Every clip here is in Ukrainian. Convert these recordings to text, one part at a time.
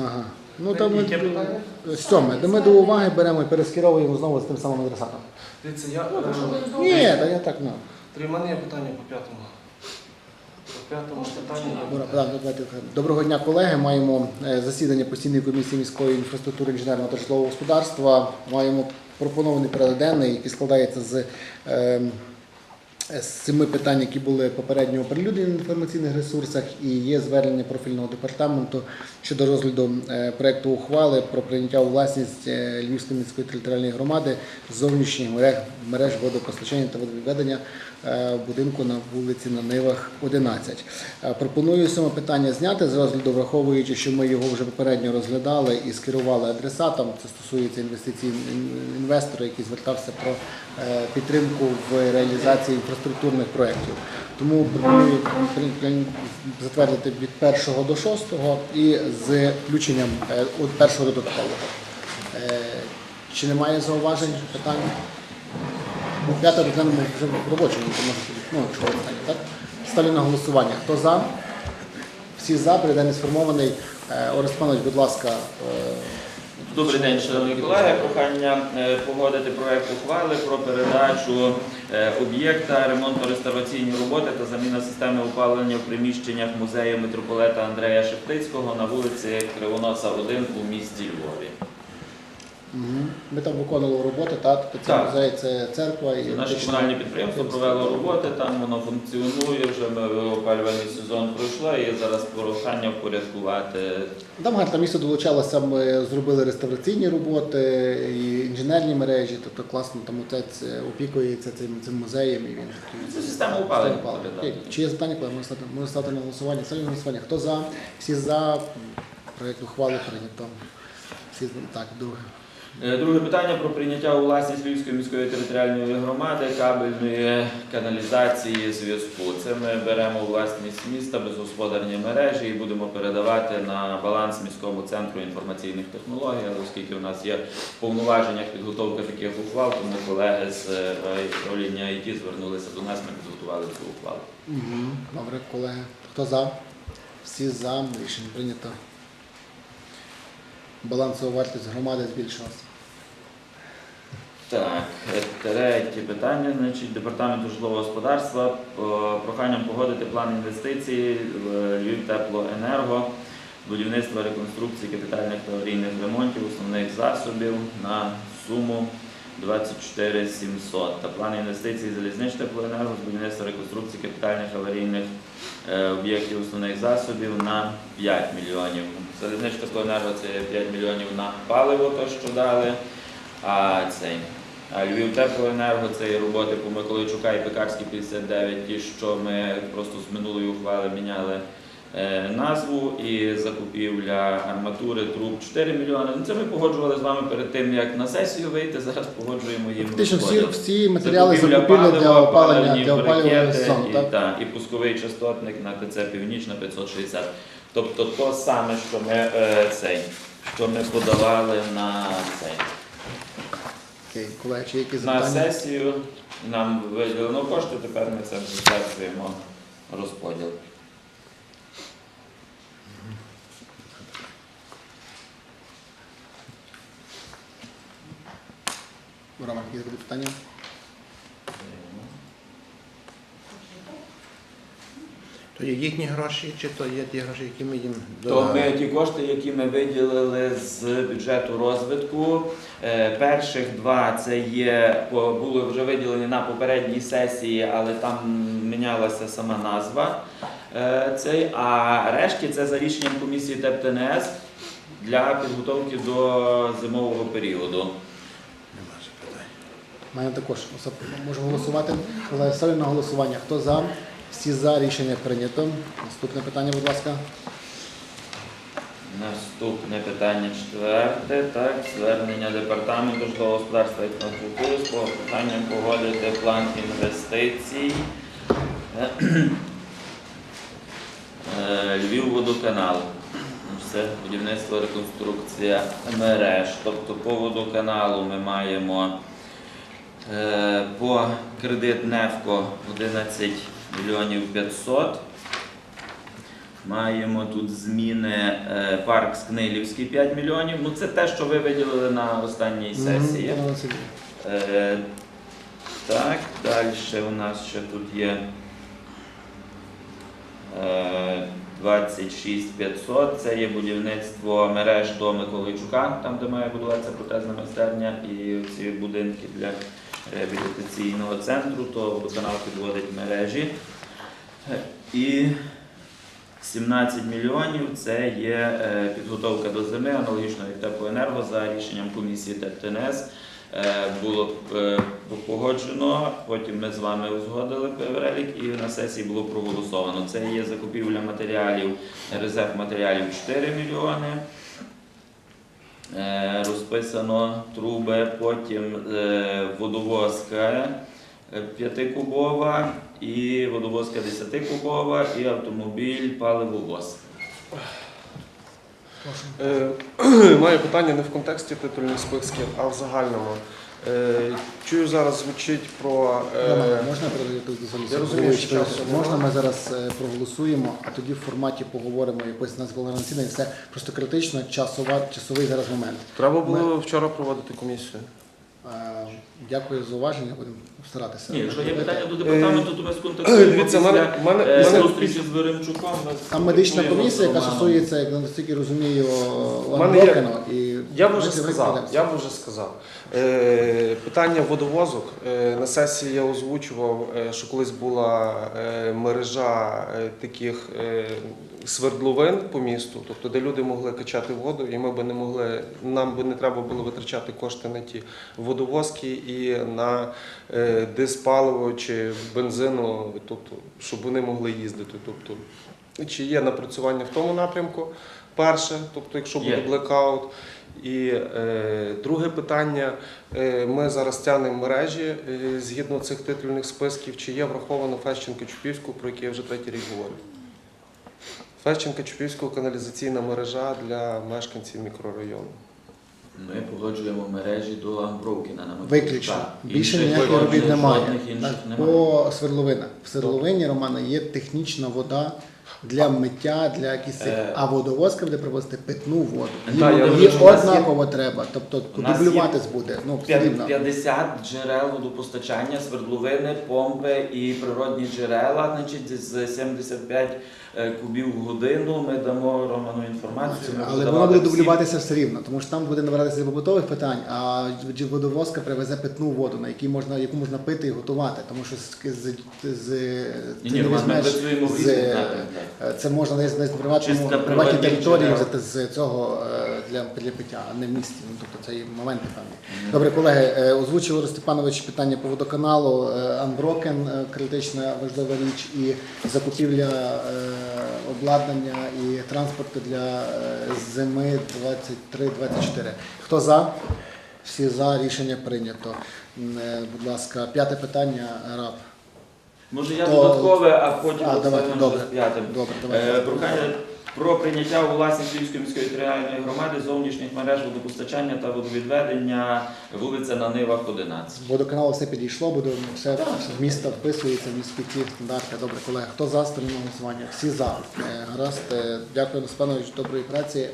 Ага. Ну там ми Яке питання? сьоме. Де ми до уваги беремо і перескеровуємо знову з тим самим адресатом. Дивіться, я... Ну, е, Ні, та я так ну. Три, в мене є питання по п'ятому. По п'ятому питанню є Добре, питання. да, давайте. Доброго дня, колеги. Маємо е, засідання постійної комісії міської інфраструктури інженерного та житлового господарства. Маємо пропонований порядок денний, який складається з, е, з семи питань, які були попередньо оприлюднені на інформаційних ресурсах, і є звернення профільного департаменту щодо розгляду е, проекту ухвали про прийняття у власність е, Львівської міської територіальної громади зовнішніх мереж, мереж водопостачання та водовідведення е, будинку на вулиці на Нивах 11. Е, Пропоную сьоме питання зняти з розгляду, враховуючи, що ми його вже попередньо розглядали і скерували адресатам. Це стосується інвестицій ін- інвестора, який звертався про підтримку в реалізації інфраструктурних проєктів. Тому пропоную затвердити від 1 до 6 і з включенням е, від першого додаткового. Е, Чи немає зауважень, питань? П'яте розглянемо вже в робочому, ну, якщо питання, так? Ставлю на голосування. Хто за? Всі за, передання сформований. Е, Орес Панович, будь ласка. Добрий день, шановні колеги. Прохання е, погодити проект ухвали про передачу е, об'єкта ремонтно-реставраційні роботи та заміна системи опалення в приміщеннях музею митрополита Андрея Шептицького на вулиці Кривоноса 1 у місті Львові. Ми там виконували роботи, так? Тобто Це Так. музей, це церква і Наше комунальне підприємство провело роботи, там воно функціонує, вже ми опалювальний сезон пройшло і зараз прохання впорядкувати Там гарно місто долучалося, ми зробили реставраційні роботи, і інженерні мережі, тобто класно там отець е, опікується цим, цим музеєм. І він такий- Це система опалення Система виглядає. Чи є запитання, коли можна ставити, можна ставити на голосування? Ставлю на голосування. Хто за? Всі за. Проєкт ухвали прийнято. Всі за. так, друге. Е, Друге питання про прийняття у власність Львівської міської територіальної громади кабельної каналізації зв'язку. Це ми беремо у власність міста безгосподарні мережі і будемо передавати на баланс міському центру інформаційних технологій. Оскільки у нас є в повноваженнях підготовка таких ухвал, тому колеги з е, управління IT звернулися до нас, ми підготували цю ухвалу. Добре, колеги. Хто за? Всі за. Рішення прийнято. Балансова вартість громади збільшилася. Так, е, третє питання. Значить, департаменту житлового господарства е, проханням погодити план інвестицій в Львів теплоенерго, будівництва реконструкції капітальних та аварійних ремонтів основних засобів на суму 24 700 та план інвестицій залізнич теплоенерго з будівництва реконструкції капітальних аварійних е, об'єктів основних засобів на 5 мільйонів. Залізнич теплоенерго це 5 мільйонів на паливо, то що дали. А цей Львів теплоенерго це і роботи по Миколайчука і Пекарській 59, ті, що ми просто з минулої ухвали міняли е, назву і закупівля арматури труб 4 мільйони. Ну це ми погоджували з вами перед тим, як на сесію вийти. Зараз погоджуємо їм Фактично всі, всі матеріали Закупівля закупівлі для палива, опалення, паливні для опалювання брикети і, так? та, і пусковий частотник на ТЦ Північна 560. Тобто то саме, що ми е, цей, що ми подавали на цей. Окей, колеги, чи є На запитання? сесію нам виділено кошти, тепер ми це затверджуємо розподіл. Роман, які запитання? То є їхні гроші, чи то є ті гроші, які ми їм То ми ті кошти, які ми виділили з бюджету розвитку, е, перших два це є були вже виділені на попередній сесії, але там мінялася сама назва. е, Цей, а решті це за рішенням комісії ТЕП-ТНС для підготовки до зимового періоду. Нема запитань. Мене також можемо голосувати. Але ставлю на голосування. Хто за? Всі за рішення прийнято. Наступне питання, будь ласка. Наступне питання четверте. Так, звернення департаменту житлового господарства і інфраструктури з питанням погодити план інвестицій. Е, Львів-водоканал. Це будівництво, реконструкція мереж. Тобто по водоканалу ми маємо е, по кредит НЕФКО 11 мільйонів 500. Маємо тут зміни е, парк Скнилівський 5 мільйонів. Ну це те, що ви виділили на останній сесії. Е, так, далі у нас ще тут є е, 26 500. Це є будівництво мереж до Миколайчука, там де має будуватися протезна майстерня, і ці будинки для реабілітаційного центру, то водоканал підводить мережі. І 17 мільйонів це є е, підготовка до зими, аналогічно як теплоенерго за рішенням комісії ТЕПТНС. Е, Було е, погоджено, потім ми з вами узгодили перелік і на сесії було проголосовано. Це є закупівля матеріалів, резерв матеріалів 4 мільйони. Е, Розписано труби, потім водовозка е, 5-кубова і водовозка 10-кубова і автомобіль паливовоз. Е, Маю питання не в контексті титульних списків, а в загальному. Е, Чую зараз звучить про. е, можна я розумію, що часу Можна ми зараз проголосуємо, а тоді в форматі поговоримо якось на засідання. Це просто критично часова, часовий зараз момент. Треба було вчора проводити комісію. Е, Дякую за уваження, будемо старатися. Ні, якщо є питання до департаменту, то ми сконтактуємо після е, в мене, зустрічі з Веремчуком. Там медична комісія, яка стосується, як настільки розумію, мене. І Я б вже сказав, я б вже сказав. Е, питання водовозок. Е, на сесії я озвучував, е, що колись була е, мережа е, таких е, свердловин по місту, тобто де люди могли качати воду, і ми би не могли, нам би не треба було витрачати кошти на ті водовозки і на е, диспаливо чи бензину, тобто, щоб вони могли їздити. Тобто, чи є напрацювання в тому напрямку? Перше, тобто, якщо буде блекаут. І е, друге питання: е, ми зараз тягнемо мережі е, згідно цих титульних списків, чи є враховано Фещенко-Чупівську, про яке я вже третій рік говорю. Фещенко-Чупівську каналізаційна мережа для мешканців мікрорайону. Ми погоджуємо мережі до Амбровкіна на. Виключно. Більше ніяких робіт немає. По свердловинах. В свердловині, Романа, є технічна вода для миття, для цих- Е. а водовозка буде привозити питну воду. Їм, я їм вже- у нас є- однаково треба. Тобто У нас дублюватись буде. Ну, все рівно. 50 джерел водопостачання, свердловини, помпи і природні джерела, значить з 75 е, кубів в годину. Ми дамо Роману інформацію. Але воно буде дублюватися все рівно, тому що там буде набиратися побутових питань, а водовозка привезе питну воду, на якій можна, яку можна пити і готувати. Тому що з, з, з, Ні, ти ні, не візьмеш з- різних. Е, Це можна десь на приватному приватній території взяти з цього е, для, для пиття, а не в місті. Ну тобто це є моменти певні. Добре, колеги, е, озвучив Степанович питання по водоканалу. Е, Анброкен е, критична важлива річ і закупівля е, обладнання і транспорту для е, зими 23-24. Хто за? Всі за рішення прийнято. Е, Будь ласка, п'яте питання. Раб. Може я То- додаткове, а потім А, давайте, добре. Добре, Е, давайте. Прохання про прийняття у власність Львівської міської територіальної громади зовнішніх мереж водопостачання та водовідведення вулиця на Нивах 11. З водоканалу все підійшло, буде все в місто вписується, міські ці стандарти. Добре, колеги. Хто за сторону голосування? Всі за. Е, Гаразд. Е, Дякую, Степанович, доброї праці. Е,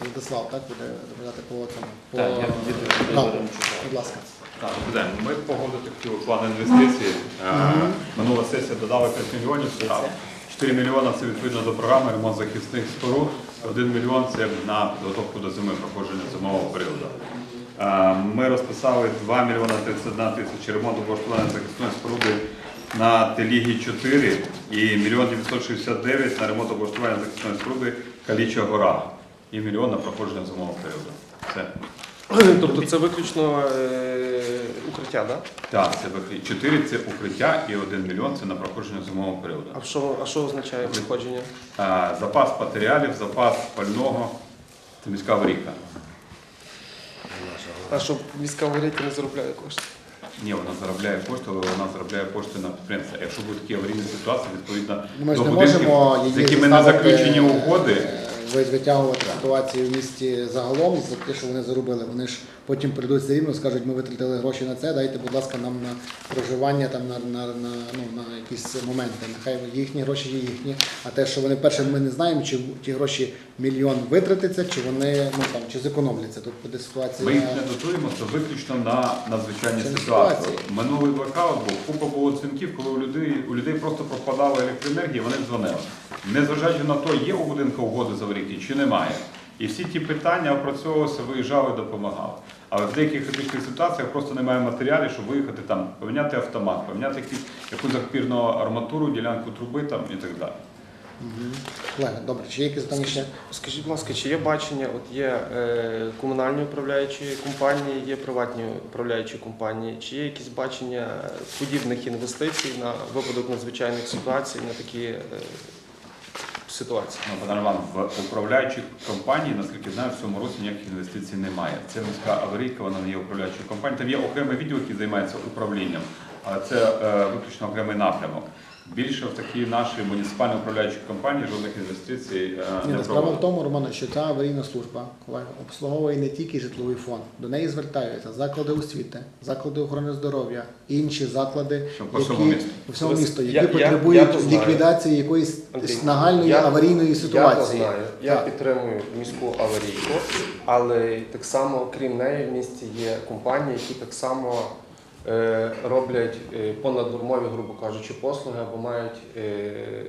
Владислав, так буде доповідати по цьому. По... Так, я відповідаю Да. Будь ласка. Так. Ми погодити хотіли план інвестицій. Минула сесія додали 5 мільйонів. Це 4 мільйони це відповідно до програми ремонт захисних споруд. 1 мільйон це на підготовку до зими, проходження зимового періоду. Е, Ми розписали 2 мільйони 31 тисячі ремонту облаштування захисної споруди на Телігі 4 і мільйон 969 на ремонт облаштування захисної споруди Каліча Гора і мільйон на проходження зимового періоду. Все. Тобто це виключно е, укриття, так? Так, це вихід. 4 це укриття і 1 мільйон це на проходження зимового періоду. А що, а що означає виходження? А, запас матеріалів, запас пального це міська аварійка. А що міська горіти не заробляє кошти? Ні, вона заробляє кошти, але вона заробляє кошти на підприємство. Якщо будуть такі аварійні ситуації, відповідно Ми ж до не будинків, можемо з її якими не заставити, заключені угоди, витягувати ситуацію в місті загалом за те, що вони заробили. Вони ж потім прийдуть все рівно, скажуть, ми витратили гроші на це, дайте, будь ласка, нам на проживання, там на, на, на, ну, на якісь моменти. Нехай їхні гроші є їхні. А те, що вони перше, ми не знаємо, чи ті гроші мільйон витратиться, чи вони ну там чи зекономляться. Тут буде ситуація. Ми їх не дотуємо, це виключно на надзвичайні Це ситуації. ситуації. Минулий блокаут був, купа було дзвінків, коли у людей, у людей просто пропадала електроенергія, вони дзвонили. Незважаючи на те, є у будинку угоди з аварійки чи немає. І всі ті питання опрацьовувалися, виїжджали, допомагали. Але в деяких критичних ситуаціях просто немає матеріалів, щоб виїхати там, поміняти автомат, поміняти якусь запірну арматуру, ділянку труби там і так далі. Колеги, добре, чи є якісь ще? Скажіть, будь ласка, чи є бачення? От є е, комунальні управляючі компанії, є приватні управляючі компанії. Чи є якісь бачення подібних інвестицій на випадок надзвичайних ситуацій на такі е, ситуації? Ну, пане Роман, в управляючій компанії, наскільки знаю, в цьому році ніяких інвестицій немає. Це міська аварійка, вона не є управляючою компанією. Там є окремий відділ, який займається управлінням, але це е, виключно окремий напрямок. Більше в такі наші муніципальні управляючі компанії жодних інвестицій е, Ні, не ну, справа в тому, Романе, що ця аварійна служба обслуговує не тільки житловий фонд, до неї звертаються заклади освіти, заклади охорони здоров'я, інші заклади, по які місту. по всьому місту, які я- потребують я ліквідації якоїсь Андрій, нагальної я- аварійної Я ситуації. знаю. Я Так. підтримую міську аварійку, але так само, крім неї, в місті є компанії, які так само роблять е, понаднормові, грубо кажучи, послуги або мають е,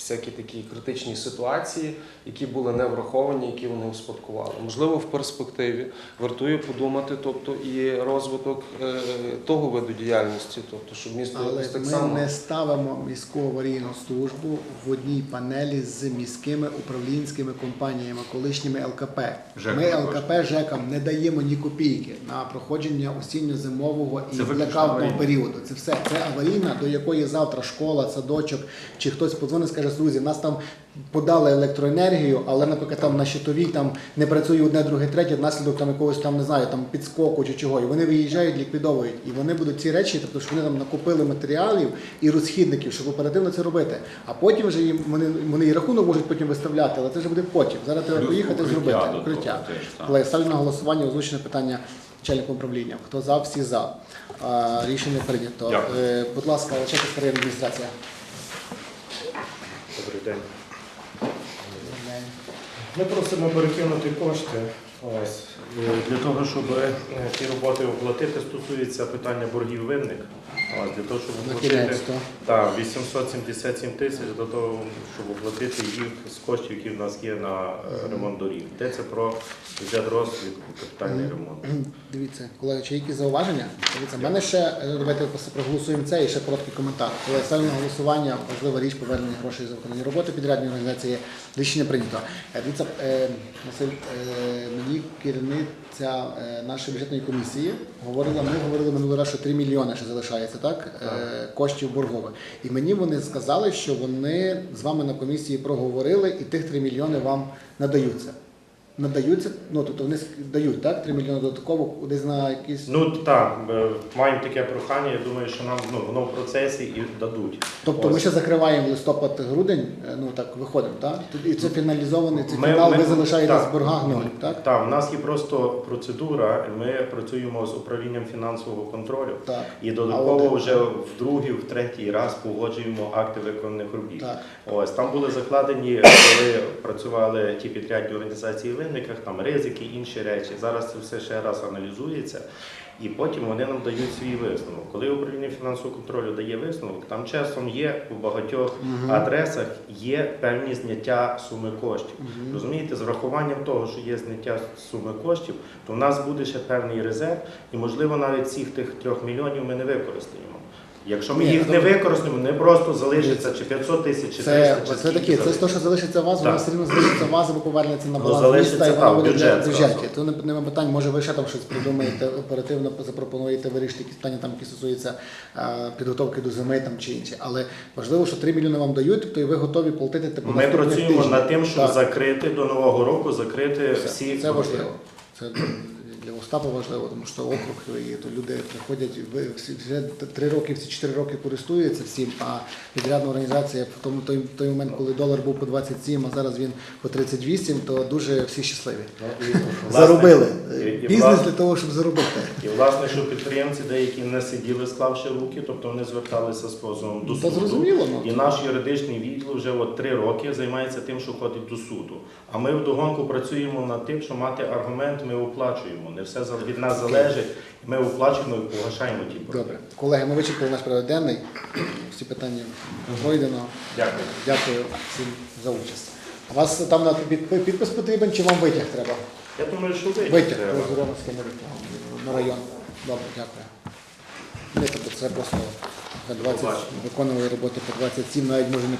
всякі такі критичні ситуації, які були не враховані, які вони успадкували. Можливо, в перспективі вартує подумати, тобто і розвиток е, того виду діяльності, тобто, щоб місто Але так ми само. не ставимо міську аварійну службу в одній панелі з міськими управлінськими компаніями, колишніми ЛКП. ЖЕК Ми. ЛКП ЖЕКам не даємо ні копійки на проходження осінньо-зимового і блекаутного періоду. Це все. Це аварійна, до якої завтра школа, садочок чи хтось подзвонить, скаже, друзі, в нас там подали електроенергію, але, наприклад, там на щитовій там не працює одне, друге, третє, внаслідок там якогось там не знаю, там підскоку чи чого. І вони виїжджають, ліквідовують. І вони будуть ці речі, тобто що вони там накопили матеріалів і розхідників, щоб оперативно це робити. А потім вже їм вони, вони і рахунок можуть потім виставляти, але це вже буде потім. Зараз треба поїхати зробити укриття. Але ставлю на голосування озвучене питання начальником управління. Хто за, всі за. Рішення прийнято. Дякую. Е, будь ласка, Чеківська районна адміністрація. Добрий день. Ми просимо перекинути кошти ось, е, для того, щоб ці ті роботи оплатити, стосується питання боргів винних. Ось, для того, щоб оплатити так, 877 тисяч для того, щоб оплатити їх з коштів, які в нас є на е, ремонт доріг. Йдеться про бюджет розвитку, капітальний ремонт. Дивіться, колеги, чи є якісь зауваження? Дивіться, в мене ще е, давайте просто проголосуємо це і ще короткий коментар. Коли ставлю на голосування, важлива річ повернення грошей за виконані роботи підрядної організації. Рішення прийнято. Е, Дивіться, е, Василь, е, мені керівниця е, нашої бюджетної комісії говорила, ми говорили минулий раз, що 3 мільйони ще залишається, так? так. Коштів боргових. І мені вони сказали, що вони з вами на комісії проговорили і тих 3 мільйони вам надаються. Надаються, ну тобто вони дають, так? 3 мільйони додатково десь на якісь. Ну так, е, маємо таке прохання. Я думаю, що нам ну, воно в процесі і дадуть. Тобто ми ще закриваємо листопад-грудень, е, ну так виходимо, так? І це фіналізований цей Ми- фінал, ми- ви залишаєте з боргах нуль, так? Так, в нас є просто процедура. Ми працюємо з управлінням фінансового контролю. Так. І додатково от- вже в другий, в третій раз погоджуємо акти виконаних робіт. Так. Ось там були закладені, коли працювали ті підрядні організації винниках, там ризики, інші речі. Зараз це все ще раз аналізується. І потім вони нам дають свій висновок. Коли управління фінансового контролю дає висновок, там часом є у багатьох адресах є певні зняття суми коштів. Розумієте, з врахуванням того, що є зняття суми коштів, то в нас буде ще певний резерв, і можливо навіть всіх тих трьох мільйонів ми не використаємо. Якщо ми Ні, їх ну, не добре. використаємо, не просто залишиться чи 500 тисяч, чи 300, Це, чи це скільки таке, це залишиться. те, що залишиться у вас, воно Так. все рівно залишиться у вас або повернеться на Ну, баланс залишиться, міста і воно так, буде бюджет в бюджеті. То не- нема питань, може ви ще там щось придумаєте, оперативно запропонуєте вирішити якісь питання, там, які стосуються е, підготовки до зими там, чи інші. Але важливо, що 3 мільйони вам дають, то і ви готові платити типу, Ми наступних працюємо тижнів. над тим, щоб Так. закрити до нового року, закрити Все. всі Це важливо. Це для Остапа важливо, тому що округ і то люди приходять вже три роки, всі чотири роки користуються всім, а підрядна організація в тому той, той момент, коли долар був по 27, а зараз він по 38, то дуже всі щасливі. Ну, і, Заробили і- і, бізнес для того, щоб заробити. І власне, що підприємці деякі не сиділи, склавши руки, тобто вони зверталися з позовом до Та суду. зрозуміло, ну. І наш юридичний відділ вже от три роки займається тим, що ходить до суду. А ми вдогонку працюємо над тим, що мати аргумент, ми оплачуємо. Не все від нас залежить. Ми оплачуємо і погашаємо ті борги. Добре, колеги, ми вичерпали наш порядок денний. Всі питання пройдено. Дякую. Дякую всім за участь. А вас там на підпис потрібен чи вам витяг треба? Я думаю, що ви Витяг. Лозуровський на район. Добре, дякую. Це просто 20 виконували роботи по 27, навіть може не